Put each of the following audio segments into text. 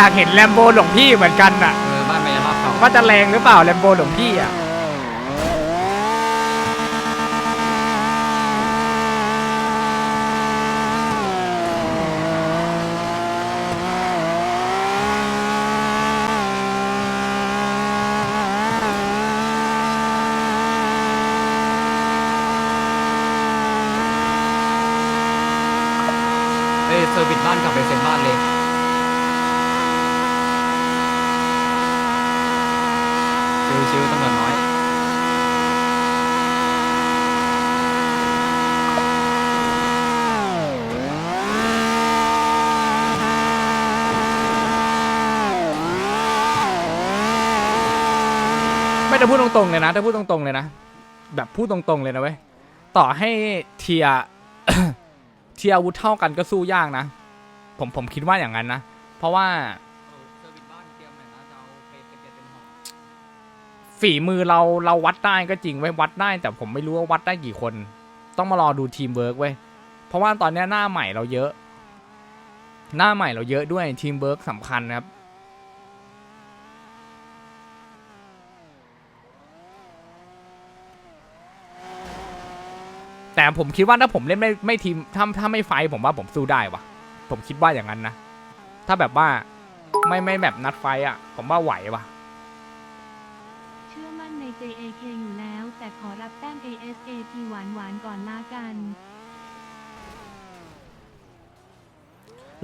อยากเห็นแลมโบหลวงพี่เหมือนกันน่ะ เออบ้านไปรอบเก่าว่าจะแรงหรือเปล่าแลมโบหลวงพี่อะ เอ้ยเซอร์วิสบ้านกลับไปเซ็นบ้านเลยชิวๆตำรวจน้อย ไม่ได้พูดตรงๆเลยนะถ้าพูดตรงๆเลยนะ แบบพูดตรงๆเลยนะเว้ย ต่อให้เทีย เทียอาวุธเท่ากันก็สู้ยากนะ ผมผมคิดว่าอย่างนั้นนะ เพราะว่าฝีมือเราเราวัดได้ก็จริงไว้ยวัดได้ แต่ผมไม่รู้ว่าวัดได้กี่คน ต้องมารอดูทีมเวิร์กเว้ยเพราะว่าตอนนี้หน้าใหม่เราเยอะ หน้าใหม่เราเยอะด้วยทีมเวิร์กสำคัญครับ แต่ผมคิดว่าถ้าผมเล่นไม่ไม่ทีมถ้าถ้าไม่ไฟท์ผมว่าผมสู้ได้วะผมคิดว่าอย่างนั้นนะ ถ้าแบบว่าไม่ไม่แบบนัดไฟท์อะ ผมว่าไหววะเชื่อมั่นใน JAK อยู่แล้ว แต่ขอรับแต้ม ASAP หวานหวานๆก่อนลากัน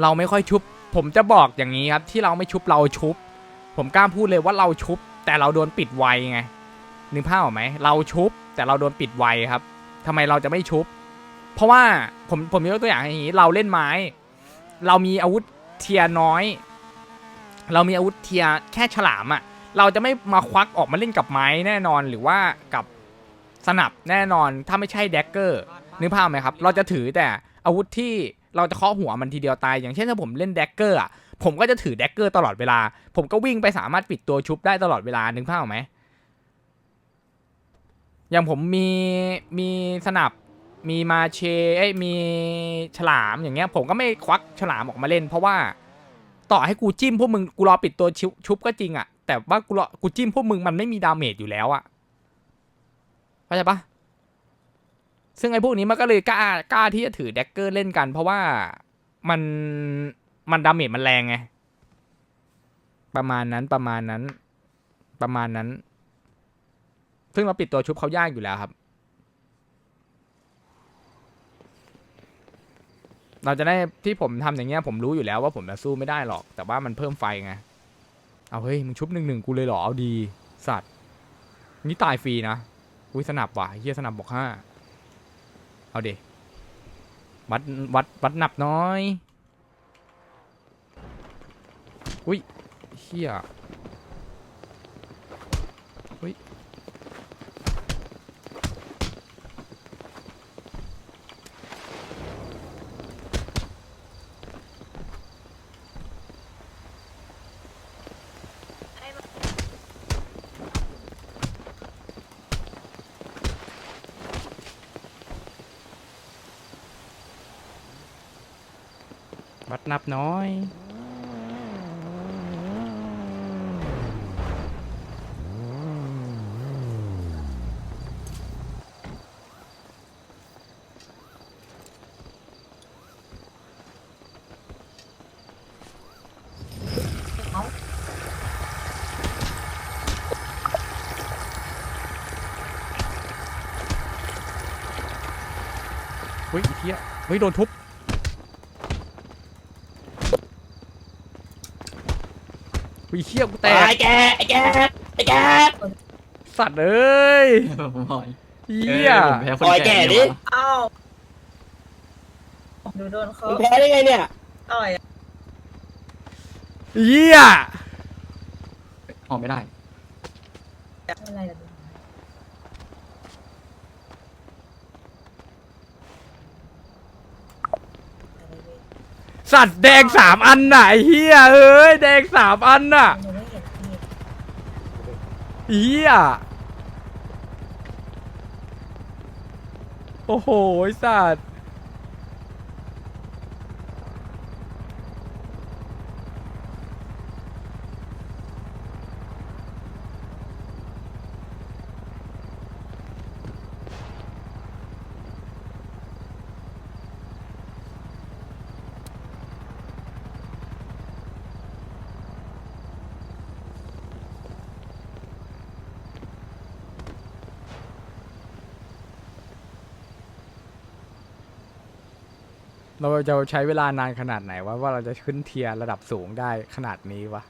เราไม่ค่อยชุบ ผมจะบอกอย่างนี้ครับ ที่เราไม่ชุบเราชุบ ผมกล้าพูดเลยว่าเราชุบ แต่เราโดนปิดไวไงนึกภาพออกไหมเราชุบ แต่เราโดนปิดไวครับ ทำไมเราจะไม่ชุบ เพราะว่าผมผมยกตัวอย่างอย่างนี้ เราเล่นไม้ เรามีอาวุธเทียน้อย เรามีอาวุธเทียแค่ฉลามอะ่ะ เราจะไม่มาควักออกมาเล่นกับไม้แน่นอนหรือว่ากับสนับแน่นอนถ้าไม่ใช่แดกเกอร์นึกภาพไหมครับ เราจะถือแต่อาวุธที่เราจะเคาะหัวมันทีเดียวตาย อย่างเช่นถ้าผมเล่นแดกเกอร์อะผมก็จะถือแดกเกอร์ตลอดเวลา ผมก็วิ่งไปสามารถปิดตัวชุบได้ตลอดเวลานึกภาพไหม อย่างผมมีมีสนับมีมาเชเอ้ยมีฉลามอย่างเงี้ย ผมก็ไม่ควักฉลามออกมาเล่น เพราะว่าต่อให้กูจิ้มพวกมึงกูรอปิดตัวชุบชุบก็จริงอะแต่ว่ากูรอกูจิ้มพวกมึงมันไม่มีดาเมจอยู่แล้วอะเข้าใจปะซึ่งไอ้พวกนี้มันก็เลยกล้ากล้าที่จะถือแดกเกอร์เล่นกัน เพราะว่ามันมันดาเมจมันแรงไงประมาณนั้นประมาณนั้น ประมาณนั้น ซึ่งเราปิดตัวชุบเขายากอยู่แล้วครับ เราจะได้ที่ผมทำอย่างเงี้ยผมรู้อยู่แล้วว่าผมจะสู้ไม่ได้หรอก แต่ว่ามันเพิ่มไฟไง เอาเฮ้ยมึงชุบหนึ่งหนึ่งกูเลยเหรอเอาดี สัตว์ นี่ตายฟรีนะ อุ้ยสนับว่ะเฮียสนับบอกห้าเอาเดวัดวัดวัดหนับน้อย อุ้ยเฮีย วัดนับน้อย เฮ้ยไอ้เฮียเฮ้ย โดนทุบ เฮ้ยเฮียกูแตกไอ้แกไอ้แกไอ้แกสัตว์เอ้ยผมหอยเฮียออผมแพ้คนปล่อยแก่ดิเยวะอ้าวหนูโดนเขามึงแพ้ได้ไงเนี่ยต่อยอะเฮียออกไม่ได้อะไรล่ะดูอะไรเว้ย สัตว์แดงสามอันน่ะไอ้เฮียเอ้ยแดงสามอันน่ะหนูไม่เห็นพี่เฮียโอ้โหไอ้สัตว์ เราจะใช้เวลานานขนาดไหนวะว่าเราจะขึ้นเทียร์ระดับสูงได้ขนาดนี้วะ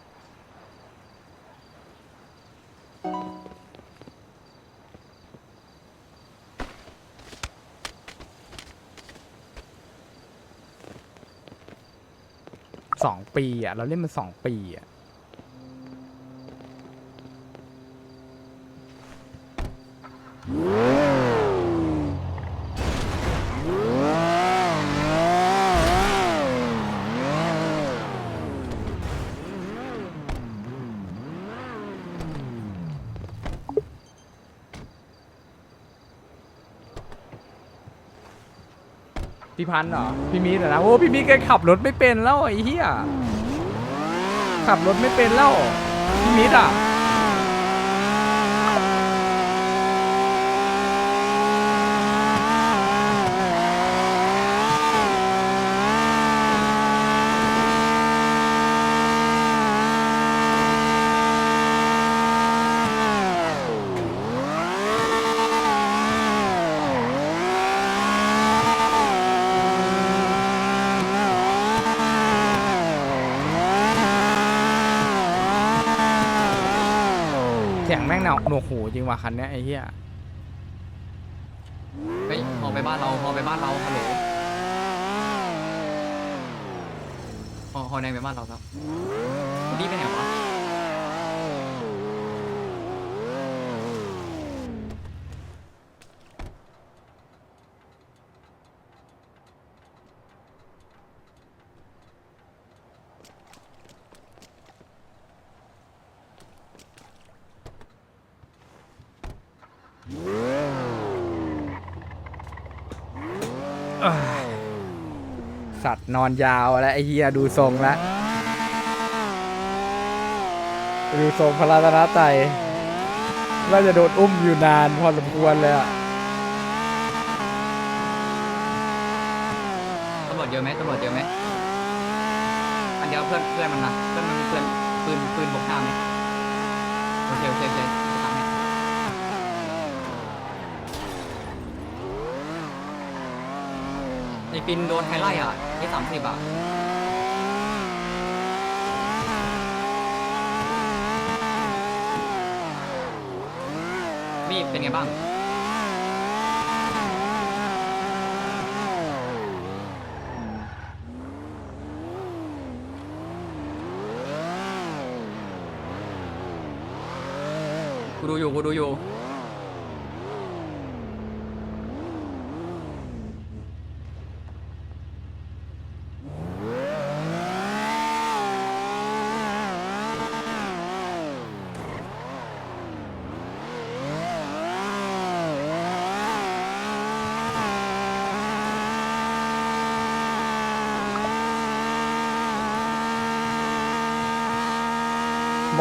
สองปีอะ เราเล่นมาสองปีอะ พี่พันธ์เหรอ พี่มีดเหรอนะ โอ้ พี่มีดแกขับรถไม่เป็นแล้วไอ้เหี้ย ขับรถไม่เป็นแล้ว พี่มิดอะ นวกหูจริงว่ะคันเนี้ยไอ้เหี้ยเฮ้ยพอไปบ้านเราพอไปบ้านเราฮัลโหลพอพอแดงไปบ้านเราครับรีบไปไหนวะ สัตว์นอนยาวแล้วไอ้เหี้ยดูทรงแล้วดูทรงพระราตนตรัยว่าจะโดนอุ้มอยู่นานพอสมควรเลยอะตำรวจเยอะไหมตำรวจเยอะไหมอันเดียวเพื่อนเพื่อนมันนะเพื่อนมันมีเพื่อนปืนปืนบกห้าไหมโอเคโอเคโอเคจะทำ ให้ไอปินโดนไฮไลท์อะที่สามสิบอะมีเป็นไงบ้าง กูดูอยู่กูดูอยู่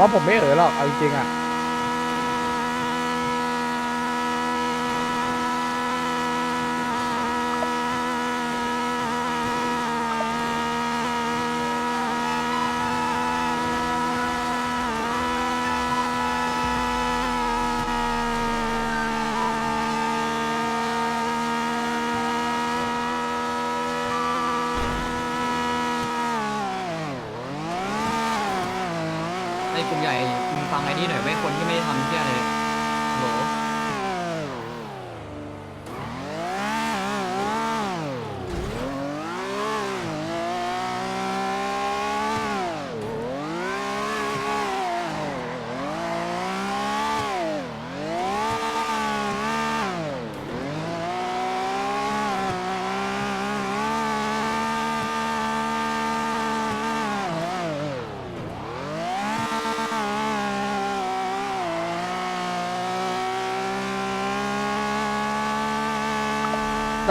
ว่าผมไม่เออหรอกเอาจริงๆอะ ใหญ่มึงฟังไอ้นี่หน่อยเว้ยคนที่ไม่ได้ทำเที่ยอะไรเลย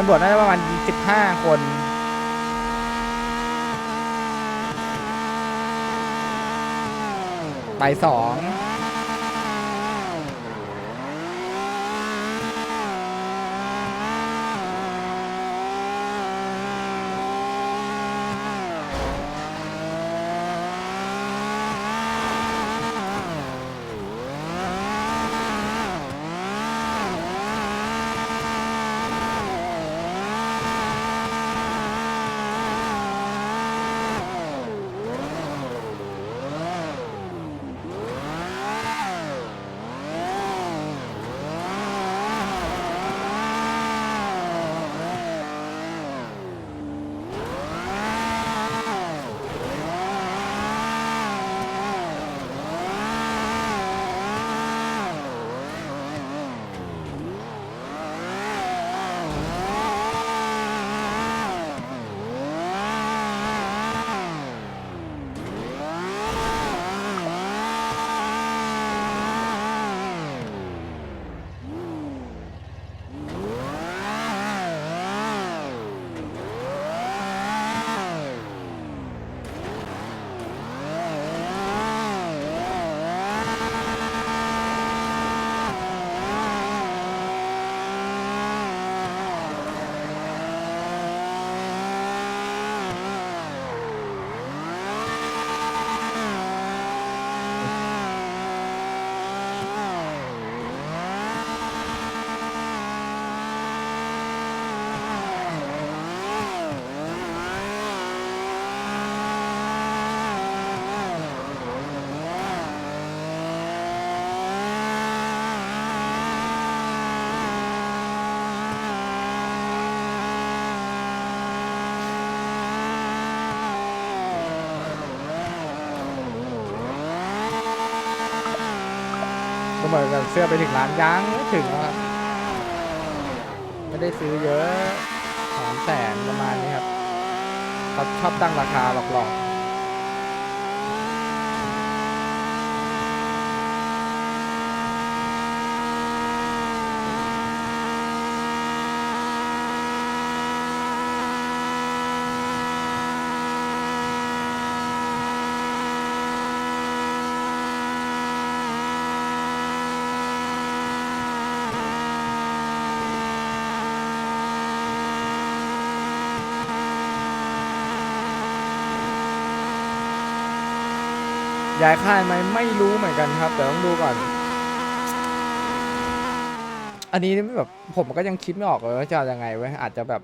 ำรวจน่าจะประมาณสิบห้าคน ไปสอง เหมือนกับเสื้อไปถึงร้านยังไม่ถึงอะไม่ได้ซื้อเยอะสามแสนประมาณนี้ครับเขาชอบตั้งราคาหลอกๆ ย้ายค่ายไหมไม่รู้เหมือนกันครับ แต่ต้องดูก่อน อันนี้แบบผมก็ยังคิดไม่ออกเลยว่าจะยังไงไว้ยอาจจะแบบ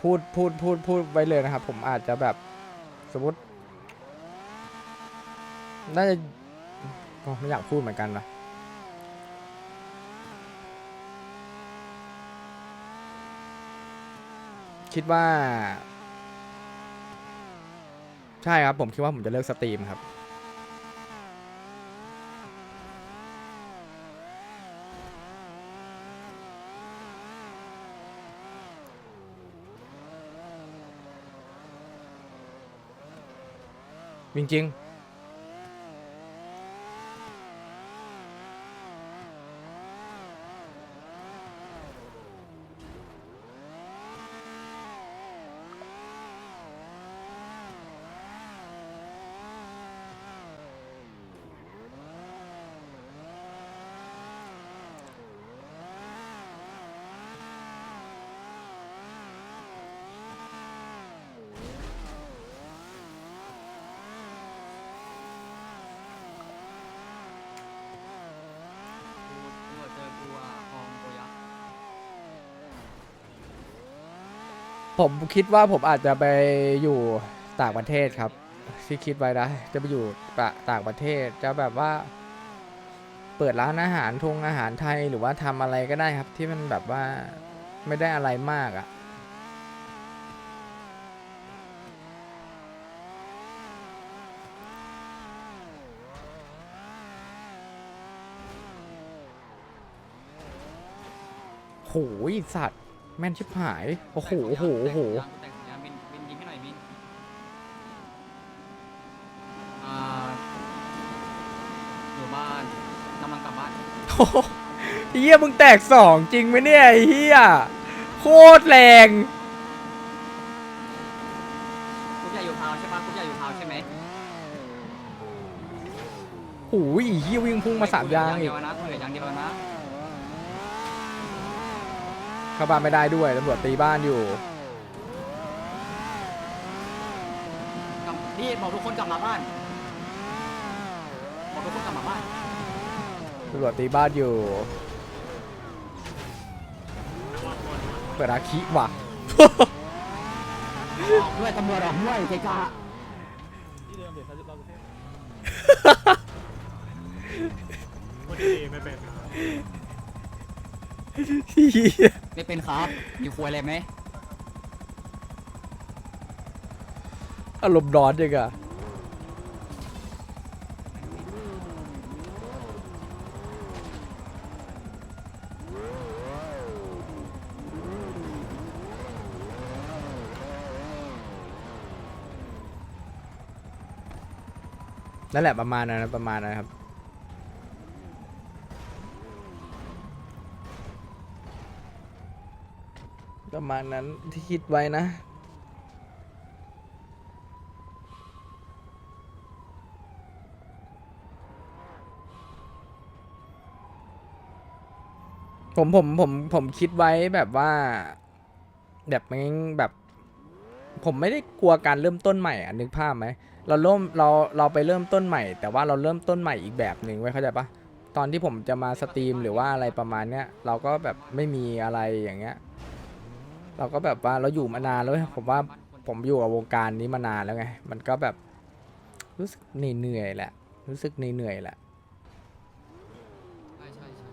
พูดพูดพูดพูดไว้เลยนะครับ ผมอาจจะแบบสมมติน่าจะไม่อยากพูดเหมือนกันนะคิดว่า ใช่ครับ ผมคิดว่าผมจะเลิกสตรีมครับ จริงๆ กูเจอกูอะคองโกยักษ์ ผมคิดว่าผมอาจจะไปอยู่ต่างประเทศครับ ที่คิดไว้นะ จะไปอยู่ต่างประเทศจะแบบว่า เปิดร้านอาหารทงอาหารไทยหรือว่าทำอะไรก็ได้ครับ ที่มันแบบว่าไม่ได้อะไรมากอะ่ะโหยสัตว์ แม่นชิบหาย โอ้โห โอ้โห โอ้โห แต่งสัญญาณบินบินยิงให้หน่อยบินอ่าอยู่บ้านกำลังกลับบ้านโอ้โหเฮียมึงแตกสองจริงไหมเนี่ยไอ้เฮียโคตรแรงกุ๊กใหญ่อยู่พาวใช่ปะกุ๊กใหญ่อยู่พาวใช่ไหมหูยเฮียวิ่งพุ่งมาสามยางอีกเดียวนะเหลืออย่างเดียวนะ เข้าบ้านไม่ได้ด้วยตำรวจตีบ้านอยู่กลับพี่บอกทุกคนกลับมาบ้านบอกทุกคนกลับมาบ้านตำรวจตีบ้านอยู่ เปิดอาคิว่ะด้วยตำรวจออกด้วยเจกาเหี้ย ไม่เป็นครับมีควยอะไรไหมอารมณ์ร้อนจังอะนั่นแหละประมาณนั้นนะประมาณนั้นครับ ประมาณนั้นที่คิดไว้นะ ผมผมผมผมคิดไว้แบบว่า แบบแม่งแบบ ผมไม่ได้กลัวการเริ่มต้นใหม่อะนึกภาพไหมเราเริ่มเราเราไปเริ่มต้นใหม่ แต่ว่าเราเริ่มต้นใหม่อีกแบบหนึ่งไว้เข้าใจปะตอนที่ผมจะมาสตรีมหรือว่าอะไรประมาณเนี้ยเราก็แบบไม่มีอะไรอย่างเงี้ย เราก็แบบว่าเราอยู่มานานแล้วผมว่าผมอยู่กับวงการนี้มานานแล้วไง มันก็แบบรู้สึกเหนื่อยๆแหละ รู้สึกเหนื่อยๆแหละ ใช่ใช่ใช่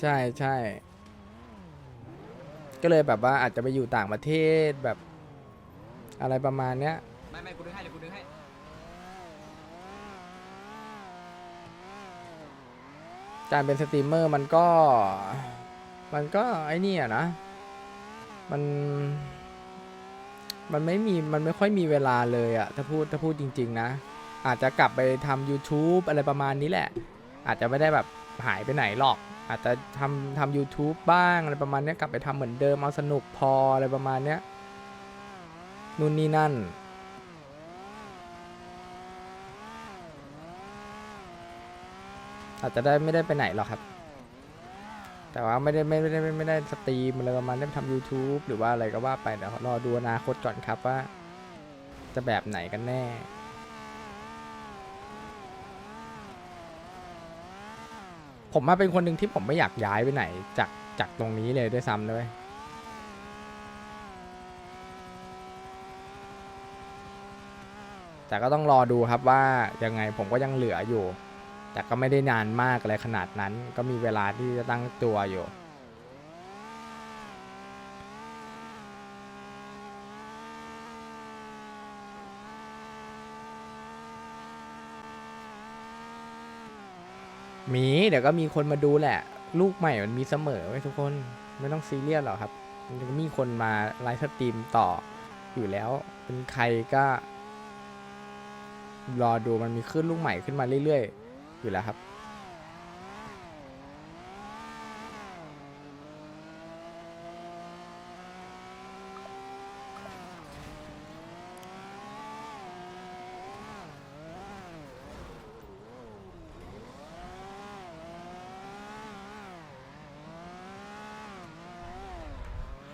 ใช่ใช่ ก็เลยแบบว่าอาจจะไปอยู่ต่างประเทศแบบ อะไรประมาณเนี้ยไม่ไม่กูดึงให้เดี๋ยวกูดึงให้การเป็นสตรีมเมอร์มันก็ มันก็ไอ้นี่อะนะ มัน มันไม่มี มันไม่ค่อยมีเวลาเลยอะถ้าพูดถ้าพูดจริง ๆ นะ อาจจะกลับไปทำ YouTube อะไรประมาณนี้แหละ อาจจะไม่ได้แบบหายไปไหนหรอก อาจจะทำทำ YouTube บ้างอะไรประมาณเนี้ยกลับไปทำเหมือนเดิมเอาสนุกพออะไรประมาณเนี้ย นู่นนี่นั่น อาจจะได้ไม่ได้ไปไหนหรอกครับ แต่ว่าไม่ได้ไม่ได้ไม่ได้ไม่ได้สตรีมอะไรประมาณนี้ทำ YouTube หรือว่าอะไรก็ว่าไปเดี๋ยวรอดูอนาคตก่อนครับว่า จะแบบไหนกันแน่ผมมาเป็นคนหนึ่งที่ผมไม่อยากย้ายไปไหนจากจากตรงนี้เลยด้วยซ้ำเลย แต่ก็ต้องรอดูครับว่ายังไงผมก็ยังเหลืออยู่ แต่ก็ไม่ได้นานมากอะไรขนาดนั้น ก็มีเวลาที่จะตั้งตัวอยู่มีเดี๋ยวก็มีคนมาดูแหละ ลูกใหม่มันมีเสมอไว้ทุกคนไม่ต้องซีเรียสหรอกครับมันมีคนมาไลฟ์สตรีมต่ออยู่แล้ว เป็นใครก็ รอดูมันมีขึ้นลูกใหม่ขึ้นมาเรื่อยๆ อยู่แล้วครับ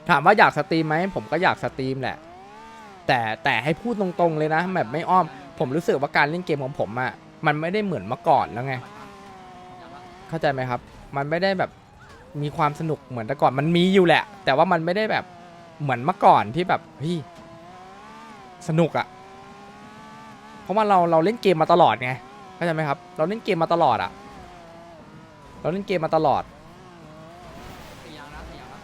ถามว่าอยากสตรีมไหมผมก็อยากสตรีมแหละ แต่แต่ให้พูดตรงๆเลยนะแบบไม่อ้อม ผมรู้สึกว่าการเล่นเกมของผมอะมันไม่ได้เหมือนเมื่อก่อนแล้วไง เข้าใจไหมครับ มันไม่ได้แบบมีความสนุกเหมือนแต่ก่อนมันมีอยู่แหละ แต่ว่ามันไม่ได้แบบเหมือนเมื่อก่อนที่แบบเฮ้ยสนุกอะเพราะว่าเราเราเล่นเกมมาตลอดไงเข้าใจไหมครับ เราเล่นเกมมาตลอดอะเราเล่นเกมมาตลอด สี่ยางนะสี่ยางนะ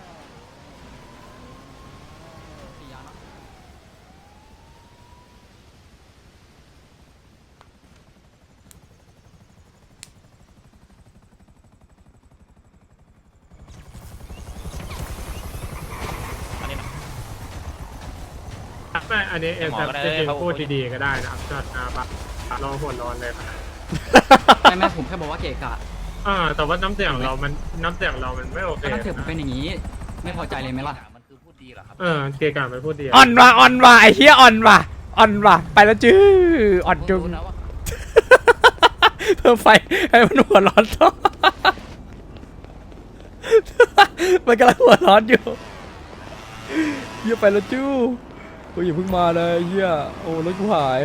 สี่ยางนะ ไม่อั นนี้เอ็มหมอครับก็ได้จริงเขาๆพูดดีๆก็ได้นะครับจอดอาบัตรอหัวร้อนเลยครับไม่ไม่ผมแค่บอกว่าเกะกะอ่าแต่ว่าน้ำเสียงเรามันน้ำเสียงเรามันไม่โอเคก็น้ำเสียงผมเป็นอย่างนี้ ไม่พอใจเลยไหมล่ะมันคือพูดดีเหรอครับเออเกย์การไปพูดดีอ่อนว่ะอ่อนว่ะไอ้เหี้ยอ่อนว่ะอ่อนว่ะไปแล้วจื้ออ่อนจุงรู้นะว่าเพิ่มไฟให้มันหัวร้อนต่อมันกำลังหัวร้อนอยู่เหี้ยไปแล้วจู้ กูอย่าเพิ่งมาเลยเฮียโอ้รถกูหาย